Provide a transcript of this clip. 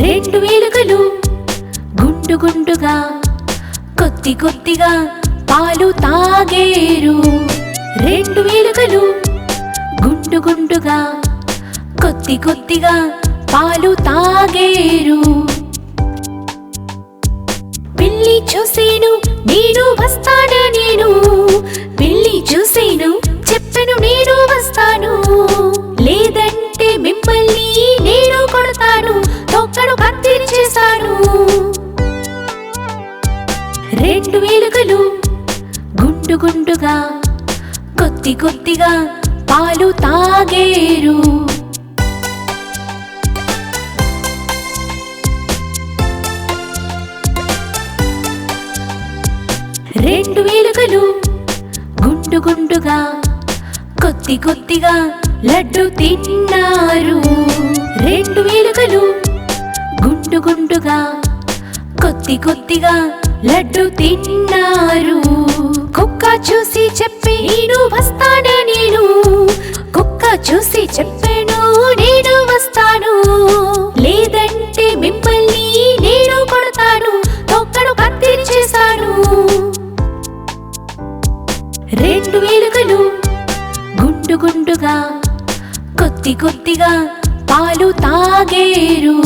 రెండు వేలుకలు. గుండు గుండుగా కొద్ది కొద్దిగా పాలు తాగేరు. రెండు వేలుకలు. గుండు గుండుగా కొద్ది కొద్దిగా పాలు తాగేరు. రెండు వేలుకలు. గుండు గుండుగా కొద్ది కొద్దిగా పాలు తాగేరు. రెండు వేలుకలు. గుండు గుండుగా కొద్ది కొద్దిగా లడ్డు తిన్నారు. రెండు వేలుకలు. గుండు గుండుగా కొద్ది కొద్దిగా లడ్డు తిన్నారు. కుక్క చూసి చెప్పి నేను వస్తాను నేను. కుక్క చూసి చెప్పాను నేను వస్తాను. లేదంటే మిమ్మల్ని నేను కొడతాను తొక్కడు కత్తిరి చేశాను. రెండు వేలుకలు గుండు గుండుగా కొద్ది కొద్దిగా పాలు తాగేరు.